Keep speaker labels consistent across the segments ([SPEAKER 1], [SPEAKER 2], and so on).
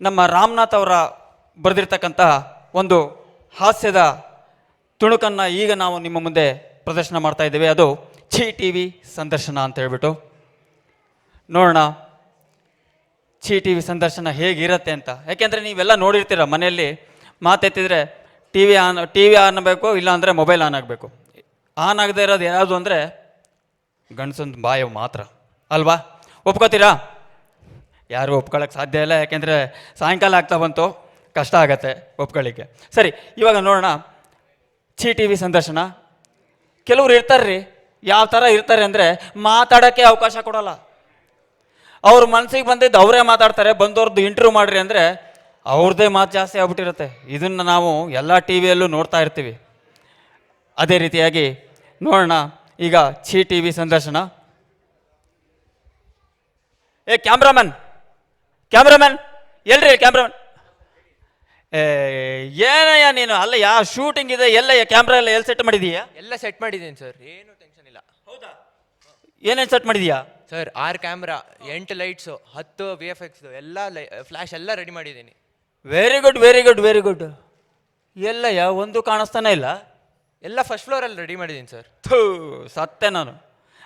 [SPEAKER 1] ನಮ್ಮ ರಾಮನಾಥ್ ಅವರ ಬರೆದಿರ್ತಕ್ಕಂತಹ ಒಂದು ಹಾಸ್ಯದ ತುಣುಕನ್ನು ಈಗ ನಾವು ನಿಮ್ಮ ಮುಂದೆ ಪ್ರದರ್ಶನ ಮಾಡ್ತಾ ಇದ್ದೇವೆ. ಅದು ಛಿ ಟಿ ವಿ ಸಂದರ್ಶನ ಅಂತ ಹೇಳ್ಬಿಟ್ಟು. ನೋಡೋಣ. ಛಿ ಟಿ ವಿ ಸಂದರ್ಶನ ಹೇಗಿರುತ್ತೆ ಅಂತ. ಯಾಕೆಂದರೆ ನೀವೆಲ್ಲ ನೋಡಿರ್ತೀರ ಮನೆಯಲ್ಲಿ ಮಾತೆತ್ತಿದ್ರೆ T V on T V on ಆಗಬೇಕು, ಇಲ್ಲಾಂದರೆ ಮೊಬೈಲ್ ಆನ್ ಆಗಬೇಕು. ಆನ್ ಆಗದೆ ಇರೋದು ಯಾವುದು ಅಂದರೆ ಗಂಡಸಂದು ಬಾಯವು ಮಾತ್ರ. ಅಲ್ವಾ? ಒಪ್ಕೋತೀರಾ? ಯಾರು ಒಪ್ಕೊಳ್ಳೋಕ್ಕೆ ಸಾಧ್ಯ ಇಲ್ಲ, ಯಾಕೆಂದರೆ ಸಾಯಂಕಾಲ ಆಗ್ತಾ ಬಂತು, ಕಷ್ಟ ಆಗತ್ತೆ ಒಪ್ಕೊಳ್ಳಿಕ್ಕೆ ಸರಿ, ಇವಾಗ ನೋಡೋಣ ಚಿ ಟಿ ವಿ ಸಂದರ್ಶನ. ಕೆಲವ್ರು ಇರ್ತಾರೆ ರೀ ಯಾವ ಥರ ಇರ್ತಾರೆ ಅಂದರೆ ಮಾತಾಡೋಕ್ಕೆ ಅವಕಾಶ ಕೊಡೋಲ್ಲ. ಅವ್ರ ಮನಸ್ಸಿಗೆ ಬಂದಿದ್ದು ಅವರೇ ಮಾತಾಡ್ತಾರೆ ಬಂದವ್ರದ್ದು ಇಂಟರ್ವ್ಯೂ ಮಾಡ್ರಿ ಅಂದರೆ ಅವ್ರದ್ದೇ ಮಾತು ಜಾಸ್ತಿ ಆಗ್ಬಿಟ್ಟಿರುತ್ತೆ. ಇದನ್ನು ನಾವು ಎಲ್ಲ ಟಿ ವಿಯಲ್ಲೂ ನೋಡ್ತಾ ಇರ್ತೀವಿ. ಅದೇ ರೀತಿಯಾಗಿ ನೋಡೋಣ, ಈಗ ಛಿ ಟಿ ವಿ ಸಂದರ್ಶನ. ಏ, ಕ್ಯಾಮ್ರಾಮನ್! ಕ್ಯಾಮ್ರಾಮನ್ ಎಲ್ರಿ ಕ್ಯಾಮ್ರಾಮನ್ ಏ ಏನಯ್ಯ ನೀನು? ಅಲ್ಲ ಯಾವ ಶೂಟಿಂಗ್ ಇದೆ? ಎಲ್ಲಯ್ಯ? ಕ್ಯಾಮ್ರಾ ಎಲ್ಲ ಎಲ್ಲಿ ಸೆಟ್ ಮಾಡಿದೀಯಾ?
[SPEAKER 2] ಎಲ್ಲ ಸೆಟ್ ಮಾಡಿದ್ದೀನಿ ಸರ್ ಏನು ಟೆನ್ಷನ್ ಇಲ್ಲ. ಹೌದಾ?
[SPEAKER 1] ಏನೇನು ಸೆಟ್ ಮಾಡಿದೀಯಾ?
[SPEAKER 2] ಸರ್ ಆರು ಕ್ಯಾಮ್ರಾ ಎಂಟು ಲೈಟ್ಸು ಹತ್ತು ವಿ ಎಫ್ ಎಕ್ಸ್ ಎಲ್ಲ ಲೈ ಫ್ಲ್ಯಾಶ್ ಎಲ್ಲ ರೆಡಿ ಮಾಡಿದ್ದೀನಿ.
[SPEAKER 1] Very good very good very good ಎಲ್ಲಯ್ಯ ಒಂದು ಕಾಣಿಸ್ತಾನೆ ಇಲ್ಲ?
[SPEAKER 2] ಎಲ್ಲ ಫಸ್ಟ್ ಫ್ಲೋರಲ್ಲಿ ರೆಡಿ ಮಾಡಿದ್ದೀನಿ ಸರ್
[SPEAKER 1] ಥೂ ಸತ್ತೆ ನಾನು.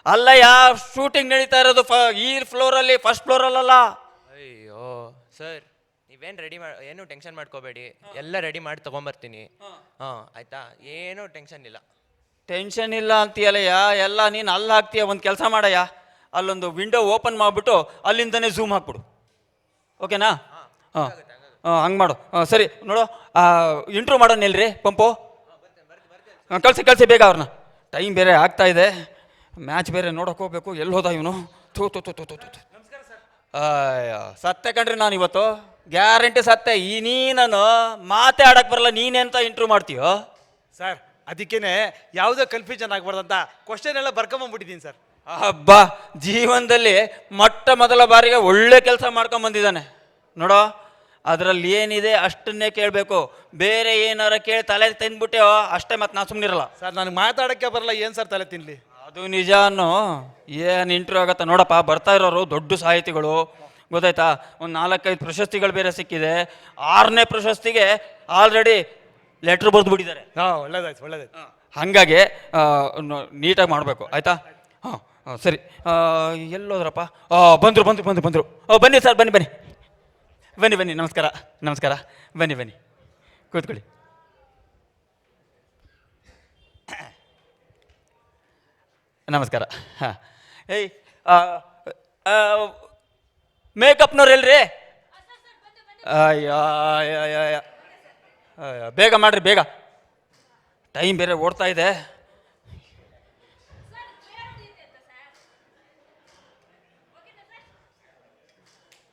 [SPEAKER 1] ಅಲ್ಲ ಯಾವ ಶೂಟಿಂಗ್ ನಡೀತಾ ಇರೋದು ಫ ಈ ಫ್ಲೋರಲ್ಲಿ ಫಸ್ಟ್ ಫ್ಲೋರಲ್ಲ
[SPEAKER 2] ಅಯ್ಯೋ ಸರ್ ನೀವೇನು ರೆಡಿ ಮಾಡಿ ಏನು ಟೆನ್ಷನ್ ಮಾಡ್ಕೋಬೇಡಿ. ಎಲ್ಲ ರೆಡಿ ಮಾಡಿ ತಗೊಂಬರ್ತೀನಿ. ಹಾಂ. ಆಯ್ತಾ? ಏನೂ ಟೆನ್ಷನ್ ಇಲ್ಲ.
[SPEAKER 1] ಟೆನ್ಷನ್ ಇಲ್ಲ ಅಂತೀಯಲ್ಲಯ್ಯ ಎಲ್ಲ ನೀನು ಅಲ್ಲಿ ಹಾಕ್ತೀಯ ಒಂದು ಕೆಲಸ ಮಾಡಯ್ಯ. ಅಲ್ಲೊಂದು ವಿಂಡೋ ಓಪನ್ ಮಾಡಿಬಿಟ್ಟು ಅಲ್ಲಿಂದನೇ ಝೂಮ್ ಹಾಕ್ಬಿಡು. ಓಕೆನಾ ಹಾಂ ಹಾಂ. ಹಂಗೆ ಮಾಡು. ಹಾಂ ಸರಿ ನೋಡು ಇಂಟ್ರೂ ಮಾಡೋಣ ಇಲ್ರಿ ಪಂಪು. ಹಾಂ ಕಳಿಸಿ ಕಳಿಸಿ ಬೇಗ ಅವ್ರನ್ನ ಟೈಮ್ ಬೇರೆ ಆಗ್ತಾ ಇದೆ. ಮ್ಯಾಚ್ ಬೇರೆ ನೋಡೋಕೆ ಹೋಗ್ಬೇಕು. ಎಲ್ಲಿ ಹೋದ ಇವನು? ಥೂ ಥೂ ಥೂ ಥೂ ಥೂ ಥೂ. ಅಯ್ಯೋ ಸತ್ಯ ಕಣ್ರಿ ನಾನು ಇವತ್ತು. ಗ್ಯಾರಂಟಿ ಸತ್ಯ. ಈ ನೀನು ಮಾತೇ ಆಡಕ್ಕೆ ಬರಲ್ಲ. ನೀನೆಂತ ಇಂಟ್ರೂ ಮಾಡ್ತೀಯೋ?
[SPEAKER 3] ಸರ್ ಅದಕ್ಕೇನೆ ಯಾವುದೇ ಕನ್ಫ್ಯೂಷನ್ ಆಗ್ಬಾರ್ದಂತ ಕ್ವಶನ್ ಎಲ್ಲ ಬರ್ಕೊಂಬಂದ್ಬಿಟ್ಟಿದ್ದೀನಿ ಸರ್.
[SPEAKER 1] ಹಬ್ಬ ಜೀವನದಲ್ಲಿ ಮೊಟ್ಟ ಮೊದಲ ಬಾರಿಗೆ ಒಳ್ಳೆ ಕೆಲಸ ಮಾಡ್ಕೊಂಬಂದಿದ್ದಾನೆ. ನೋಡೋ ಅದರಲ್ಲಿ ಏನಿದೆ ಅಷ್ಟನ್ನೇ ಕೇಳಬೇಕು. ಬೇರೆ ಏನಾರ ಕೇಳಿ ತಲೆ ತಿಂದ್ಬಿಟ್ಟೆ ಅಷ್ಟೇ ಮತ್ತೆ ನಾನು ಸುಮ್ಮನಿರಲ್ಲ
[SPEAKER 3] ಸರ್ ನನಗೆ ಮಾತಾಡೋಕ್ಕೆ ಬರಲ್ಲ. ಏನು ಸರ್ ತಲೆ ತಿನ್ಲಿ?
[SPEAKER 1] ಅದು ನಿಜ ಅನ್ನೋ ಏನು ಇಂಟ್ರ್ಯೂ ಆಗತ್ತೆ ನೋಡಪ್ಪ ಬರ್ತಾ ಇರೋರು ದೊಡ್ಡ ಸಾಹಿತಿಗಳು. ಗೊತ್ತಾಯ್ತಾ? ಒಂದು ನಾಲ್ಕೈದು ಪ್ರಶಸ್ತಿಗಳು ಬೇರೆ ಸಿಕ್ಕಿದೆ. ಆರನೇ ಪ್ರಶಸ್ತಿಗೆ ಆಲ್ರೆಡಿ ಲೆಟ್ರ್ ಬರೆದು ಬಿಟ್ಟಿದ್ದಾರೆ.
[SPEAKER 3] ಹಾಂ ಒಳ್ಳೇದಾಯ್ತು ಒಳ್ಳೇದಾಯ್ತು.
[SPEAKER 1] ಹಾಗಾಗಿ ನೀಟಾಗಿ ಮಾಡಬೇಕು. ಆಯಿತಾ? ಹಾಂ ಹಾಂ ಸರಿ. ಎಲ್ಲೋದ್ರಪ್ಪ ಬಂದರು ಬಂದರು ಬಂದರು ಬಂದರು. ಓ ಬನ್ನಿ ಸರ್ ಬನ್ನಿ ಬನ್ನಿ. ಬನ್ನಿ ಬನ್ನಿ ನಮಸ್ಕಾರ ನಮಸ್ಕಾರ. ಬನ್ನಿ ಬನ್ನಿ. ಕೂತ್ಕೊಳ್ಳಿ. ನಮಸ್ಕಾರ. ಹಾಂ. ಏಯ್ ಮೇಕಪ್ನವ್ರು ಎಲ್ರಿ ಅಯ್ಯೋ. ಅಯ್ಯೋ, ಬೇಗ ಮಾಡ್ರಿ ಬೇಗ. ಟೈಮ್ ಬೇರೆ ಓಡ್ತಾ ಇದೆ.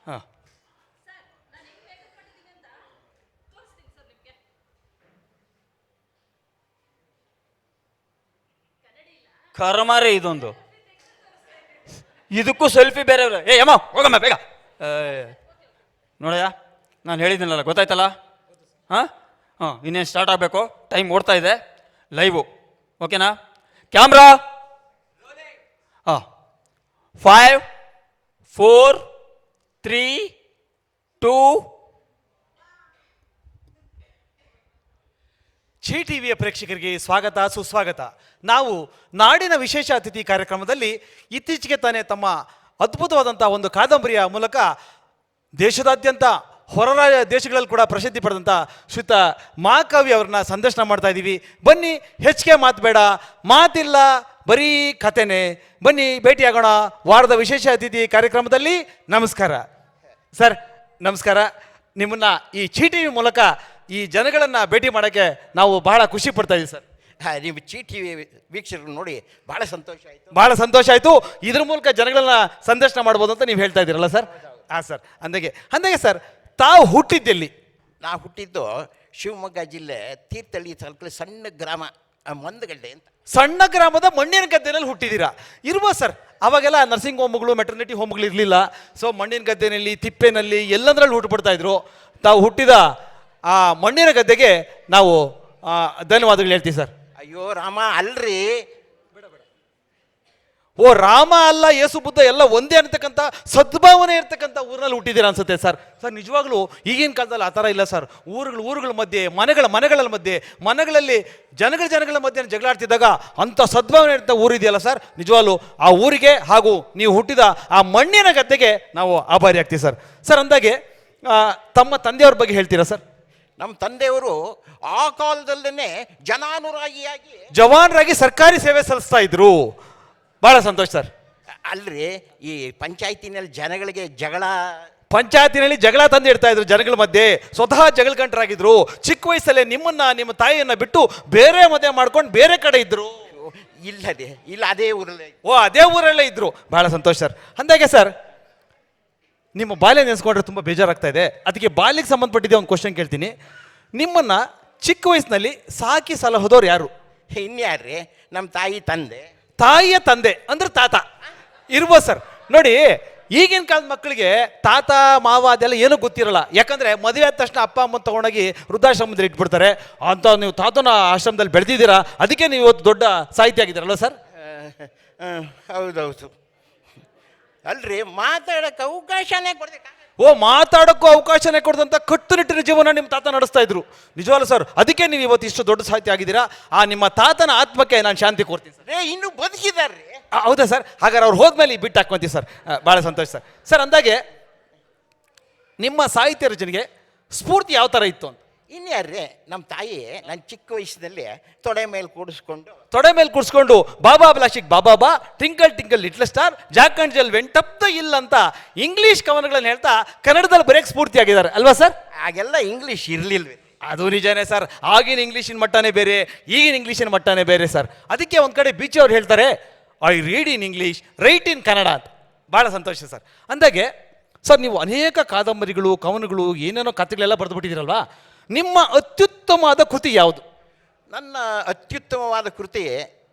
[SPEAKER 1] ಹಾಂ. ಕರ್ಮಾರೆ ಇದೊಂದು. ಇದಕ್ಕೂ ಸೆಲ್ಫಿ ಬೇರೆ. ಏ ಅಮ್ಮ ಹೋಗಮ್ಮ, ಬೇಗ. ನೋಡಯ್ಯ, ನಾನು ಹೇಳಿದ್ದೀನಲ್ಲ ಗೊತ್ತಾಯ್ತಲ್ಲ? ಹಾಂ? ಹಾಂ, ಇನ್ನೇನು ಸ್ಟಾರ್ಟ್ ಆಗಬೇಕು? ಟೈಮ್ ಓಡ್ತಾ ಇದೆ. ಲೈವು ಓಕೆನಾ ಕ್ಯಾಮ್ರಾ ಹಾಂ. Five four three two
[SPEAKER 3] G T ವಿಯ ಪ್ರೇಕ್ಷಕರಿಗೆ ಸ್ವಾಗತ, ಸುಸ್ವಾಗತ. ನಾವು ನಾಡಿನ ವಿಶೇಷ ಅತಿಥಿ ಕಾರ್ಯಕ್ರಮದಲ್ಲಿ ಇತ್ತೀಚೆಗೆ ತಾನೇ ತಮ್ಮ ಅದ್ಭುತವಾದಂಥ ಒಂದು ಕಾದಂಬರಿಯ ಮೂಲಕ ದೇಶದಾದ್ಯಂತ ಹೊರ ದೇಶಗಳಲ್ಲಿ ಕೂಡ ಪ್ರಸಿದ್ಧಿ ಪಡೆದಂಥ ಶ್ರೀತ ಮಹಾಕವಿ ಅವ್ರನ್ನ ಸಂದರ್ಶನ ಮಾಡ್ತಾ ಇದ್ದೀವಿ ಬನ್ನಿ, ಹೆಚ್ಚಿಗೆ ಮಾತು ಬೇಡ ಮಾತಿಲ್ಲ, ಬರೀ ಕಥೆನೆ ಬನ್ನಿ, ಭೇಟಿಯಾಗೋಣ. ವಾರದ ವಿಶೇಷ ಅತಿಥಿ ಕಾರ್ಯಕ್ರಮದಲ್ಲಿ ನಮಸ್ಕಾರ. ಸರ್, ನಮಸ್ಕಾರ. ನಿಮ್ಮನ್ನ ಈ ಚೀಟಿ ಮೂಲಕ ಈ ಜನಗಳನ್ನ ಭೇಟಿ ಮಾಡೋಕ್ಕೆ ನಾವು ಬಹಳ ಖುಷಿ ಪಡ್ತಾ ಇದ್ದೀವಿ ಸರ್.
[SPEAKER 4] ಹಾ, ನೀವು ಚೀಟಿ ವೀಕ್ಷಕರು ನೋಡಿ ಬಹಳ ಸಂತೋಷ ಆಯಿತು.
[SPEAKER 3] ಬಹಳ ಸಂತೋಷ ಆಯಿತು. ಇದ್ರ ಮೂಲಕ ಜನಗಳನ್ನ ಸಂದರ್ಶನ ಮಾಡ್ಬೋದು ಅಂತ ನೀವು ಹೇಳ್ತಾ ಇದ್ದೀರಲ್ಲ ಸರ್? ಹಾಂ ಸರ್. ಅಂದಾಗೆ ಅಂದಾಗೆ ಸರ್ ತಾವು ಹುಟ್ಟಿದ್ದೆಲ್ಲಿ?
[SPEAKER 4] ನಾ ಹುಟ್ಟಿದ್ದು ಶಿವಮೊಗ್ಗ ಜಿಲ್ಲೆ ತೀರ್ಥಹಳ್ಳಿ ತಾಲೂಕಲ್ಲಿ ಸಣ್ಣ ಗ್ರಾಮ ಆ, ಮಂದಗಡ್ಡೆ ಅಂತ.
[SPEAKER 3] ಸಣ್ಣ ಗ್ರಾಮದ ಮಣ್ಣಿನ ಗದ್ದೆನಲ್ಲಿ ಹುಟ್ಟಿದ್ದೀರಾ? ಇರ್ಬೋದು ಸರ್? ಅವಾಗೆಲ್ಲ ನರ್ಸಿಂಗ್ ಹೋಮ್ಗಳು ಮೆಟರ್ನಿಟಿ ಹೋಮ್ಗಳು ಇರಲಿಲ್ಲ. ಸೊ ಮಣ್ಣಿನ ಗದ್ದೆನಲ್ಲಿ ತಿಪ್ಪೆನಲ್ಲಿ ಎಲ್ಲಂದ್ರಲ್ಲಿ ಹುಟ್ಟುಬಿಡ್ತಾ ಇದ್ರು. ತಾವು ಹುಟ್ಟಿದ ಆ ಮಣ್ಣಿನ ಗದ್ದೆಗೆ ನಾವು ಧನ್ಯವಾದಗಳು ಹೇಳ್ತೀವಿ ಸರ್.
[SPEAKER 4] ಅಯ್ಯೋ ರಾಮ ಅಲ್ರಿ.
[SPEAKER 3] ಓ ರಾಮ ಅಲ್ಲ ಯೇಸು ಬುದ್ಧ ಎಲ್ಲ ಒಂದೇ ಅನ್ನತಕ್ಕಂಥ ಸದ್ಭಾವನೆ ಇರ್ತಕ್ಕಂಥ ಊರಿನಲ್ಲಿ ಹುಟ್ಟಿದ್ದೀರಾ ಅನ್ಸುತ್ತೆ ಸರ್. ಸರ್ ನಿಜವಾಗ್ಲೂ ಈಗಿನ ಕಾಲದಲ್ಲಿ ಆ ಥರ ಇಲ್ಲ ಸರ್. ಊರುಗಳು ಊರುಗಳ ಮಧ್ಯೆ ಮನೆಗಳ ಮನೆಗಳ ಮಧ್ಯೆ ಮನೆಗಳಲ್ಲಿ ಜನಗಳ ಜನಗಳ ಮಧ್ಯೆ ಜಗಳಾಡ್ತಿದ್ದಾಗ ಅಂಥ ಸದ್ಭಾವನೆ ಇರ್ತ ಊರಿದೆಯಲ್ಲ ಸರ್? ನಿಜವಾಗ್ಲೂ ಆ ಊರಿಗೆ ಹಾಗೂ ನೀವು ಹುಟ್ಟಿದ ಆ ಮಣ್ಣಿನ ಗದ್ದೆಗೆ ನಾವು ಆಭಾರಿ ಆಗ್ತೀವಿ ಸರ್. ಸರ್ ಅಂದಾಗೆ ತಮ್ಮ ತಂದೆಯವ್ರ ಬಗ್ಗೆ ಹೇಳ್ತೀರಾ ಸರ್?
[SPEAKER 4] ನಮ್ಮ ತಂದೆಯವರು ಆ ಕಾಲದಲ್ಲೇ ಜನಾನುರಾಗಿಯಾಗಿ
[SPEAKER 3] ಜವಾನರಾಗಿ ಸರ್ಕಾರಿ ಸೇವೆ ಸಲ್ಲಿಸ್ತಾ ಇದ್ರು. ಬಹಳ ಸಂತೋಷ ಸರ್.
[SPEAKER 4] ಅಲ್ರಿ ಈ ಪಂಚಾಯತಿನಲ್ಲಿ ಜನಗಳಿಗೆ ಜಗಳ
[SPEAKER 3] ಪಂಚಾಯತಿನಲ್ಲಿ ಜಗಳ ತಂದು ಇಡ್ತಾ ಇದ್ರು ಜನಗಳ ಮಧ್ಯೆ. ಸ್ವತಃ ಜಗಳಗಂಟರಾಗಿದ್ರು ಚಿಕ್ಕ ವಯಸ್ಸಲ್ಲೇ ನಿಮ್ಮನ್ನ ನಿಮ್ಮ ತಾಯಿಯನ್ನ ಬಿಟ್ಟು ಬೇರೆ ಮದುವೆ ಮಾಡ್ಕೊಂಡು ಬೇರೆ ಕಡೆ ಇದ್ರು.
[SPEAKER 4] ಇಲ್ಲದೆ ಇಲ್ಲ ಅದೇ ಊರಲ್ಲೇ.
[SPEAKER 3] ಓ ಅದೇ ಊರಲ್ಲೇ ಇದ್ರು. ಬಹಳ ಸಂತೋಷ ಸರ್. ಅಂದಾಗೆ ಸರ್ ನಿಮ್ಮ ಬಾಲ್ಯ ನೆನೆಸ್ಕೊಂಡ್ರೆ ತುಂಬ ಬೇಜಾರಾಗ್ತಾ ಇದೆ. ಅದಕ್ಕೆ ಬಾಲ್ಯಕ್ಕೆ ಸಂಬಂಧಪಟ್ಟಿದೆ ಒಂದು ಕ್ವಶನ್ ಕೇಳ್ತೀನಿ. ನಿಮ್ಮನ್ನ ಚಿಕ್ಕ ವಯಸ್ಸಿನಲ್ಲಿ ಸಾಕಿ ಸಲಹೋದವ್ರು ಯಾರು?
[SPEAKER 4] ಇನ್ಯಾರ್ರಿ? ನಮ್ಮ ತಾಯಿ ತಂದೆ.
[SPEAKER 3] ತಾಯಿಯ ತಂದೆ ಅಂದ್ರೆ ತಾತ. ಇರ್ಬೋದು ಸರ್. ನೋಡಿ ಈಗಿನ ಕಾಲದ ಮಕ್ಕಳಿಗೆ ತಾತ ಮಾವ ಅದೆಲ್ಲ ಏನೂ ಗೊತ್ತಿರಲ್ಲ. ಯಾಕಂದ್ರೆ ಮದುವೆ ಆದ ತಕ್ಷಣ ಅಪ್ಪ ಅಮ್ಮ ತಗೊಂಡೋಗಿ ವೃದ್ಧಾಶ್ರಮದಲ್ಲಿ ಇಟ್ಬಿಡ್ತಾರೆ. ಅಂತ ನೀವು ತಾತನ ಆಶ್ರಮದಲ್ಲಿ ಬೆಳೆದಿದ್ದೀರಾ? ಅದಕ್ಕೆ ನೀವು ಇವತ್ತು ದೊಡ್ಡ ಸಾಹಿತ್ಯ ಆಗಿದ್ದೀರಲ್ಲ ಸರ್?
[SPEAKER 4] ಹೌದೌದು. ಅಲ್ರಿ ಮಾತಾಡಕ್ಕೆ ಅವಕಾಶನೇ ಕೊಡ್ತೀವಿ
[SPEAKER 3] ಓ ಮಾತಾಡೋಕ್ಕೂ ಅವಕಾಶನೇ ಕೊಡದಂತ ಕಟ್ಟುನಿಟ್ಟಿನ ಜೀವನ ನಿಮ್ಮ ತಾತ ನಡೆಸ್ತಾ ಇದ್ರು. ನಿಜವಲ್ಲ ಸರ್ ಅದಕ್ಕೆ ನೀವು ಇವತ್ತು ಇಷ್ಟು ದೊಡ್ಡ ಸಾಹಿತ್ಯ ಆಗಿದ್ದೀರಾ? ಆ ನಿಮ್ಮ ತಾತನ ಆತ್ಮಕ್ಕೆ ನಾನು ಶಾಂತಿ ಕೊಡ್ತೀನಿ ಸರ್.
[SPEAKER 4] ಏ ಇನ್ನು ಬದುಕಿದಾರ್ರಿ.
[SPEAKER 3] ಹೌದಾ ಸರ್? ಹಾಗಾದ್ರೆ ಅವ್ರು ಹೋದ್ಮೇಲೆ ಬಿಟ್ಟು ಹಾಕ್ಕೊಂತೀವಿ ಸರ್. ಭಾಳ ಸಂತೋಷ ಸರ್. ಸರ್ ಅಂದಾಗೆ ನಿಮ್ಮ ಸಾಹಿತ್ಯ ರಚನೆಗೆ ಸ್ಫೂರ್ತಿ ಯಾವ ಥರ ಇತ್ತು ಅಂತ?
[SPEAKER 4] ಇನ್ಯಾರ್ರಿ ನಮ್ಮ ತಾಯಿ ನನ್ನ ಚಿಕ್ಕ ವಯಸ್ಸಿನಲ್ಲಿ ತೊಡೆ ಮೇಲೆ ಕೂಡಿಸ್ಕೊಂಡು
[SPEAKER 3] ತೊಡೆ ಮೇಲೆ ಕೂಡಿಸ್ಕೊಂಡು baa baa black sheep baa baa baa twinkle twinkle little star Jack and Jill went up ಇಲ್ಲ ಅಂತ ಇಂಗ್ಲಿಷ್ ಕವನಗಳನ್ನು ಹೇಳ್ತಾ ಕನ್ನಡದಲ್ಲಿ ಬರೆಯಕ್ಕೆ ಸ್ಫೂರ್ತಿ ಆಗಿದ್ದಾರೆ ಅಲ್ವಾ ಸರ್?
[SPEAKER 4] ಹಾಗೆಲ್ಲ ಇಂಗ್ಲೀಷ್ ಇರಲಿಲ್ಲ
[SPEAKER 3] ಅದು ನಿಜನೇ ಸರ್. ಆಗಿನ ಇಂಗ್ಲೀಷಿನ ಮಟ್ಟನೇ ಬೇರೆ ಈಗಿನ ಇಂಗ್ಲೀಷಿನ ಮಟ್ಟನೇ ಬೇರೆ ಸರ್. ಅದಕ್ಕೆ ಒಂದು ಕಡೆ ಬೀಚ್ ಅವ್ರು ಹೇಳ್ತಾರೆ I read in English write in Kannada ಅಂತ. ಭಾಳ ಸಂತೋಷ ಸರ್. ಅಂದಾಗೆ ಸರ್ ನೀವು ಅನೇಕ ಕಾದಂಬರಿಗಳು ಕವನಗಳು ಏನೇನೋ ಕಥೆಗಳೆಲ್ಲ ಬರೆದುಬಿಟ್ಟಿದ್ದೀರಲ್ವಾ? ನಿಮ್ಮ ಅತ್ಯುತ್ತಮವಾದ ಕೃತಿ ಯಾವುದು?
[SPEAKER 4] ನನ್ನ ಅತ್ಯುತ್ತಮವಾದ ಕೃತಿ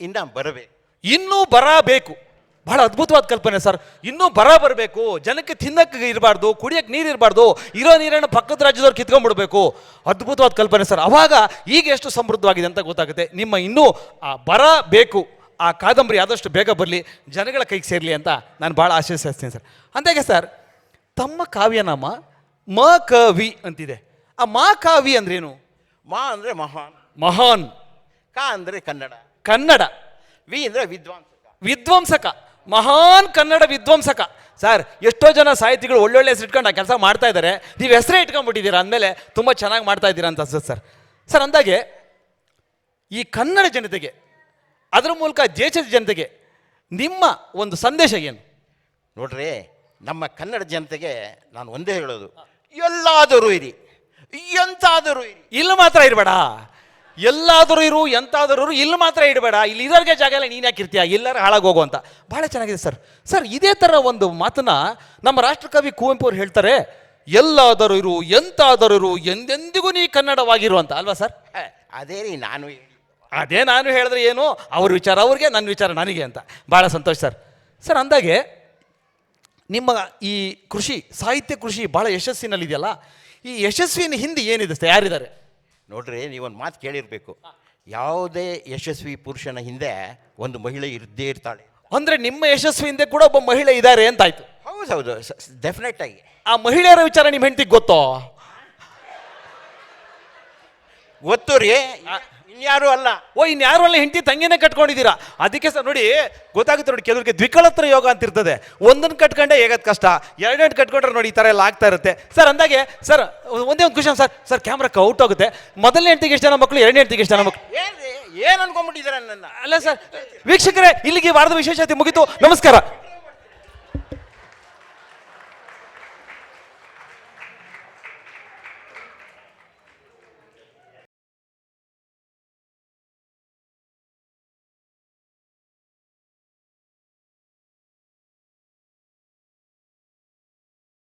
[SPEAKER 4] ಇನ್ನ ಬರಬೇಕು
[SPEAKER 3] ಇನ್ನೂ ಬರಬೇಕು. ಬಹಳ ಅದ್ಭುತವಾದ ಕಲ್ಪನೆ ಸರ್. ಇನ್ನೂ ಬರ ಬರಬೇಕು. ಜನಕ್ಕೆ ತಿನ್ನಕ್ಕೆ ಇರಬಾರ್ದು ಕುಡಿಯಕ್ಕೆ ನೀರು ಇರಬಾರ್ದು ಇರೋ ನೀರನ್ನು ಪಕ್ಕದ ರಾಜ್ಯದವ್ರು ಕಿತ್ಕೊಂಡ್ಬಿಡ್ಬೇಕು. ಅದ್ಭುತವಾದ ಕಲ್ಪನೆ ಸರ್. ಅವಾಗ ಈಗ ಎಷ್ಟು ಸಮೃದ್ಧವಾಗಿದೆ ಅಂತ ಗೊತ್ತಾಗುತ್ತೆ. ನಿಮ್ಮ ಇನ್ನೂ ಆ ಬರ ಬೇಕು. ಆ ಕಾದಂಬರಿ ಆದಷ್ಟು ಬೇಗ ಬರಲಿ. ಜನಗಳ ಕೈಗೆ ಸೇರಲಿ ಅಂತ ನಾನು ಭಾಳ ಆಶೀರ್ಸಿಸ್ತೀನಿ ಸರ್. ಅಂದಾಗೆ ಸರ್ ತಮ್ಮ ಕಾವ್ಯನಾಮ ಮ ಕವಿ ಅಂತಿದೆ. ಆ ಮಾ ಕಾವಿ ಅಂದ್ರೇನು?
[SPEAKER 4] ಮಾ ಅಂದರೆ ಮಹಾನ್.
[SPEAKER 3] ಮಹಾನ್.
[SPEAKER 4] ಕ ಅಂದರೆ ಕನ್ನಡ.
[SPEAKER 3] ಕನ್ನಡ.
[SPEAKER 4] ವಿ ಅಂದರೆ ವಿದ್ವಾಂಸಕ.
[SPEAKER 3] ವಿದ್ವಾಂಸಕ. ಮಹಾನ್ ಕನ್ನಡ ವಿದ್ವಾಂಸಕ. ಸರ್ ಎಷ್ಟೋ ಜನ ಸಾಹಿತಿಗಳು ಒಳ್ಳೊಳ್ಳೆ ಹೆಸರು ಇಟ್ಕೊಂಡು ಆ ಕೆಲಸ ಮಾಡ್ತಾ ಇದ್ದಾರೆ ನೀವು ಹೆಸರೇ ಇಟ್ಕೊಂಡ್ಬಿಟ್ಟಿದ್ದೀರಾ ಅಂದಮೇಲೆ ತುಂಬ ಚೆನ್ನಾಗಿ ಮಾಡ್ತಾ ಇದ್ದೀರಾ ಅಂತ ಅನ್ಸುತ್ತೆ ಸರ್. ಸರ್ ಅಂದಾಗೆ ಈ ಕನ್ನಡ ಜನತೆಗೆ ಅದರ ಮೂಲಕ ದೇಶದ ಜನತೆಗೆ ನಿಮ್ಮ ಒಂದು ಸಂದೇಶ ಏನು?
[SPEAKER 4] ನೋಡ್ರಿ ನಮ್ಮ ಕನ್ನಡ ಜನತೆಗೆ ನಾನು ಒಂದೇ ಹೇಳೋದು. ಎಲ್ಲಾದರೂ ಇರಿ. ಎಂತಾದರೂ ಇರಿ.
[SPEAKER 3] ಇಲ್ಲಿ ಮಾತ್ರ ಇರಬೇಡ ಎಲ್ಲಾದರೂ ಇರು ಎಂತಾದರೂ ಇರು ಇಲ್ಲಿ ಮಾತ್ರ ಇಡಬೇಡ. ಇಲ್ಲಿ ಇರೋರಿಗೆ ಜಾಗ ಎಲ್ಲ ನೀನು ಯಾಕೆ ಇರ್ತೀಯ? ಎಲ್ಲರೂ ಹಾಳಾಗೋಗು ಅಂತ. ಭಾಳ ಚೆನ್ನಾಗಿದೆ ಸರ್. ಸರ್ ಇದೇ ಥರ ಒಂದು ಮಾತನ್ನ ನಮ್ಮ ರಾಷ್ಟ್ರಕವಿ ಕುವೆಂಪು ಅವರು ಹೇಳ್ತಾರೆ ಎಲ್ಲಾದರೂ ಇರು ಎಂತಾದರೂ ಇರು ಎಂದೆಂದಿಗೂ ನೀ ಕನ್ನಡವಾಗಿರು ಅಂತ. ಅಲ್ವಾ ಸರ್?
[SPEAKER 4] ಅದೇ ರೀ ನಾನು
[SPEAKER 3] ಅದೇ ನಾನು ಹೇಳಿದ್ರೆ ಏನು? ಅವ್ರ ವಿಚಾರ ಅವ್ರಿಗೆ ನನ್ನ ವಿಚಾರ ನನಗೆ ಅಂತ. ಭಾಳ ಸಂತೋಷ ಸರ್. ಸರ್ ಅಂದಾಗೆ ನಿಮ್ಮ ಈ ಕೃಷಿ ಸಾಹಿತ್ಯ ಕೃಷಿ ಭಾಳ ಯಶಸ್ಸಿನಲ್ಲಿದೆಯಲ್ಲ? ಈ ಯಶಸ್ವಿನ ಹಿಂದೆ ಏನಿದೆ ಸರ್ ಯಾರಿದ್ದಾರೆ?
[SPEAKER 4] ನೋಡ್ರಿ ನೀವೊಂದು ಮಾತು ಕೇಳಿರಬೇಕು. ಯಾವುದೇ ಯಶಸ್ವಿ ಪುರುಷನ ಹಿಂದೆ ಒಂದು ಮಹಿಳೆ ಇದ್ದೇ ಇರ್ತಾಳೆ.
[SPEAKER 3] ಅಂದ್ರೆ ನಿಮ್ಮ ಯಶಸ್ವಿ ಹಿಂದೆ ಕೂಡ ಒಬ್ಬ ಮಹಿಳೆ ಇದ್ದಾರೆ ಅಂತಾಯ್ತು.
[SPEAKER 4] ಹೌದು ಡೆಫಿನೆಟ್ ಆಗಿ.
[SPEAKER 3] ಆ ಮಹಿಳೆಯರ ವಿಚಾರ ನಿಮ್ಮ ಹೆಂಡತಿಗೆ ಗೊತ್ತೋ?
[SPEAKER 4] ಗೊತ್ತು ರೀ. ಇನ್ಯಾರು ಅಲ್ಲ.
[SPEAKER 3] ಓ ಇನ್ಯಾರು ಅಲ್ಲ ಹೆಂಡತಿ ತಂಗಿನೇ ಕಟ್ಕೊಂಡಿದ್ದೀರಾ? ಅದಕ್ಕೆ ಸರ್ ನೋಡಿ ಗೊತ್ತಾಗುತ್ತೆ ನೋಡಿ ಕೆಲವರಿಗೆ ದ್ವಿಕಲತ್ರ ಯೋಗ ಅಂತ ಇರ್ತದೆ. ಒಂದನ್ನು ಕಟ್ಕೊಂಡೆ ಹೇಗದ್ ಕಷ್ಟ? ಎರಡೆರಡು ಕಟ್ಕೊಂಡ್ರೆ ನೋಡಿ ಈ ಥರ ಎಲ್ಲ ಆಗ್ತಾ ಇರುತ್ತೆ. ಸರ್ ಅಂದಾಗೆ ಸರ್ ಒಂದೇ ಒಂದು question sir sir camera out ಆಗುತ್ತೆ. ಮೊದಲನೇ ಹೆಂಡತಿಗೆ ಎಷ್ಟು ಜನ ಮಕ್ಕಳು ಎರಡನೇ ಹೆಂಡತಿಗೆ ಎಷ್ಟು ಜನ ಮಕ್ಕಳು
[SPEAKER 4] ಏನು ಅನ್ಕೊಂಡ್ಬಿಟ್ಟಿದ್ದಾರೆ ಅನ್ಕೊಂಡ್ಬಿಟ್ಟಿದ್ದೀರ ನನ್ನ
[SPEAKER 3] ಅಲ್ಲ ಸರ್ ವೀಕ್ಷಕರೇ ಇಲ್ಲಿಗೆ ವಾರದ ವಿಶೇಷತೆ ಮುಗಿತು. ನಮಸ್ಕಾರ.